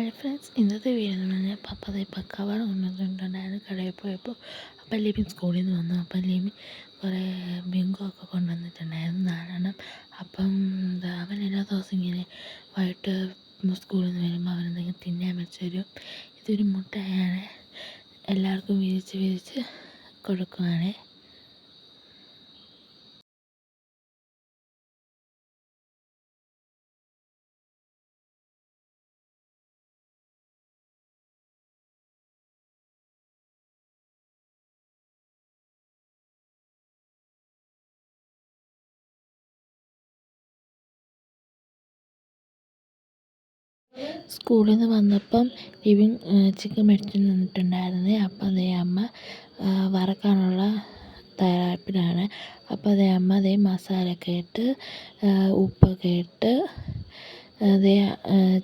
Hi friends ഇന്നത്തെ video എന്ന് പറഞ്ഞാൽ പപ്പ അതേ പക്കാവാട കൊണ്ടുവന്നിട്ടുണ്ടായിരുന്നു കടയിൽ പോയപ്പോൾ അപ്പം ലിമിൻ സ്കൂളിൽ നിന്ന് വന്നു. അപ്പം ലിമിൻ കുറേ ബിങ്കോ ഒക്കെ കൊണ്ടുവന്നിട്ടുണ്ടായിരുന്നു നാലെണ്ണം. അപ്പം അവൻ എല്ലാ ദിവസവും ഇങ്ങനെ വൈകിട്ട് സ്കൂളിൽ നിന്ന് വരുമ്പോൾ അവനെന്തെങ്കിലും തിന്നാൻ വെച്ച് തരും. ഇതൊരു മുട്ടയാണ്. എല്ലാവർക്കും വിരിച്ച് വിരിച്ച് കൊടുക്കുവാണേ. സ്കൂളിൽ നിന്ന് വന്നപ്പം ലിവിൻ ചിക്കൻ മേടിച്ചു തന്നിട്ടുണ്ടായിരുന്നു അപ്പം അതേ അമ്മ വറക്കാനുള്ള തയ്യാറെടുപ്പിലാണ്. അപ്പോൾ അതേ അമ്മ അതേ മസാലയൊക്കെ ഇട്ട് ഉപ്പൊക്കെ ഇട്ട് അതേ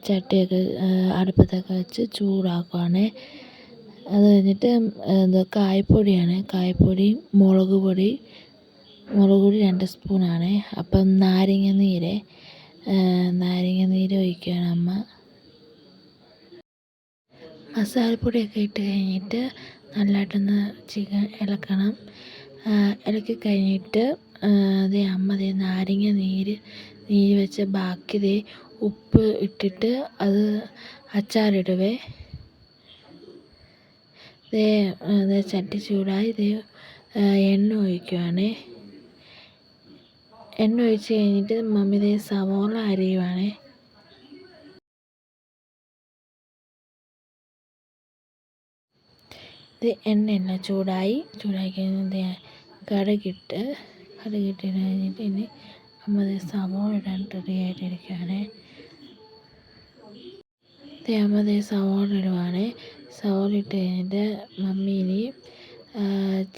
ചട്ടിയൊക്കെ അടുപ്പത്തൊക്കെ വെച്ച് ചൂടാക്കുവാണ്. അത് കഴിഞ്ഞിട്ട് എന്താ കായപ്പൊടിയാണ്. കായപ്പൊടി മുളക് പൊടി മുളക് പൊടി രണ്ട് സ്പൂണാണ്. അപ്പം നാരങ്ങ നീര് നാരങ്ങ നീര് ഒഴിക്കുകയാണ് അമ്മ. മസാലപ്പൊടിയൊക്കെ ഇട്ട് കഴിഞ്ഞിട്ട് നല്ലതായിട്ടൊന്ന് ചിക്കൻ ഇളക്കണം. ഇളക്കി കഴിഞ്ഞിട്ട് ദേ അമ്മ ദേ നാരങ്ങ നീര് നീര് വെച്ച ബാക്കി ദേ ഉപ്പ് ഇട്ടിട്ട് അത് അച്ചാറിടുവേ. ദേ ദേ ചട്ടി ചൂടായി ദേ എണ്ണ ഒഴിക്കുവാണേ. എണ്ണ ഒഴിച്ച് കഴിഞ്ഞിട്ട് മമ്മി ദേ സവോള അരിയുവാണേ. ഇത് എണ്ണ ചൂടായി ചൂടായി കഴിഞ്ഞാൽ കടുകിട്ട് കടുകിട്ട് കഴിഞ്ഞിട്ട് ഇനി നമ്മൾ സവോള ഇടാൻ റെഡി ആയിട്ടിരിക്കുകയാണ്. നമ്മൾ സവോള ഇടുവാണ്. സവോള ഇട്ട് കഴിഞ്ഞിട്ട് മമ്മി ഇനി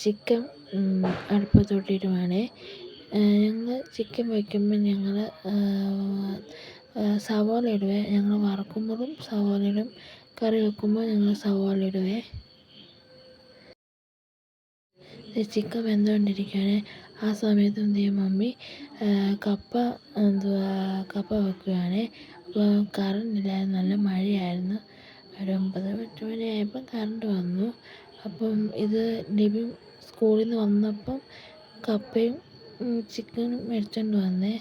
ചിക്കൻ അടുപ്പത്തോട്ടിടുവാണ് ഞങ്ങൾ ചിക്കൻ വയ്ക്കുമ്പോൾ ഞങ്ങൾ സവോള ഇടുവേ. ഞങ്ങൾ വറക്കുമ്പോഴും സവോള ഇടും. കറി വെക്കുമ്പോൾ ഞങ്ങൾ സവോള ഇടുവേ. ചിക്കൻ വെന്തുകൊണ്ടിരിക്കുകയാണ്. ആ സമയത്ത് എന്ത് ചെയ്യും മമ്മി? കപ്പ എന്തുവാ കപ്പ വെക്കുകയാണ്. അപ്പോൾ കറണ്ട് ഇല്ലായിരുന്നു നല്ല മഴയായിരുന്നു. ഒരു ഒമ്പത് പത്ത് മണിയായപ്പം കറണ്ട് വന്നു. അപ്പം ഇത് ലിബി സ്കൂളിൽ നിന്ന് വന്നപ്പം കപ്പയും ചിക്കനും മേടിച്ചുകൊണ്ട് വന്നേ.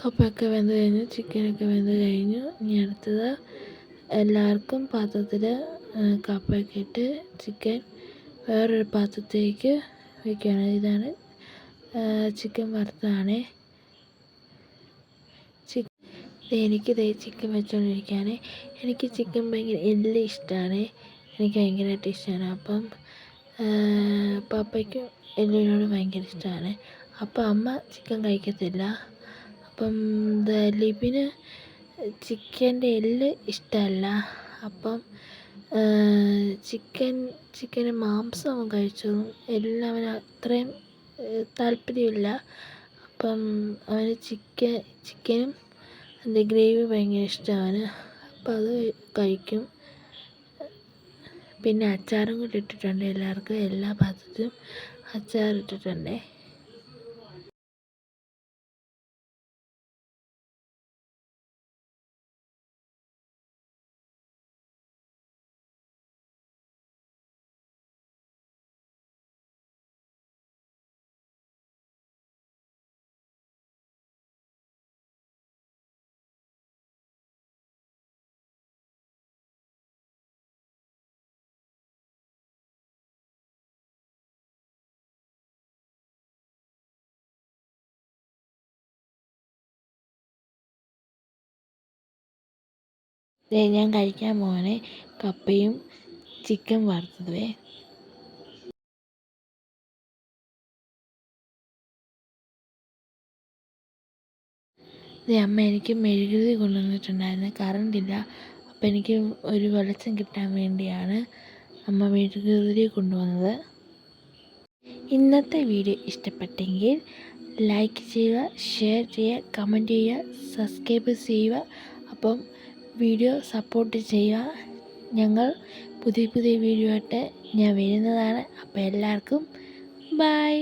കപ്പയൊക്കെ വെന്ത് കഴിഞ്ഞു ചിക്കനൊക്കെ വെന്ത് കഴിഞ്ഞു. ഇനി അടുത്തത് എല്ലാവർക്കും പാത്രത്തിൽ കപ്പയൊക്കെ ഇട്ട് ചിക്കൻ വേറൊരു പാത്രത്തിലേക്ക് വയ്ക്കുകയാണ്. ഇതാണ് ചിക്കൻ വറുത്തതാണ്. എനിക്ക് ഇതേ ചിക്കൻ വെച്ചുകൊണ്ടിരിക്കുകയാണ് എനിക്ക് ചിക്കൻ ഭയങ്കര എല്ലാം ഇഷ്ടമാണ് എനിക്ക് ഭയങ്കരമായിട്ട് ഇഷ്ടമാണ് അപ്പം പപ്പയ്ക്കും എല്ലിനോട് ഭയങ്കര ഇഷ്ടമാണ് അപ്പം അമ്മ ചിക്കൻ കഴിക്കത്തില്ല. അപ്പം ലിബിന് ചിക്കന്റെ എല്ല് ഇഷ്ടമല്ല അപ്പം ചിക്കൻ ചിക്കന് മാംസം അവൻ കഴിച്ചോളും എല്ലാം അവന് അത്രയും താല്പര്യമില്ല. അപ്പം അവന് ചിക്കൻ ചിക്കനും അതിന്റെ ഗ്രേവി ഭയങ്കര ഇഷ്ടമാണ്. അപ്പം അത് കഴിക്കും. പിന്നെ അച്ചാറും കൂടി ഇട്ടിട്ടുണ്ട് എല്ലാവർക്കും. എല്ലാ പാത്രത്തിലും അച്ചാർ ഇട്ടിട്ടുണ്ട് ഞാൻ കഴിക്കാൻ പോകണേ കപ്പയും ചിക്കൻ വറുത്തതുവേ. ദേ അമ്മ എനിക്ക് മെഴുകുതി കൊണ്ടുവന്നിട്ടുണ്ടായിരുന്നു. കറണ്ടില്ല അപ്പം എനിക്ക് ഒരു വെളിച്ചം കിട്ടാൻ വേണ്ടിയാണ് അമ്മ മെഴുകുതിരി കൊണ്ടുവന്നത്. ഇന്നത്തെ വീഡിയോ ഇഷ്ടപ്പെട്ടെങ്കിൽ ലൈക്ക് ചെയ്യുക ഷെയർ ചെയ്യുക കമന്റ് ചെയ്യുക സബ്സ്ക്രൈബ് ചെയ്യുക. അപ്പം വീഡിയോ സപ്പോർട്ട് ചെയ്യുക. ഞങ്ങൾ പുതിയ പുതിയ വീഡിയോ ആയിട്ട് ഞാൻ വരുന്നതാണ്. അപ്പോൾ എല്ലാവർക്കും ബായ്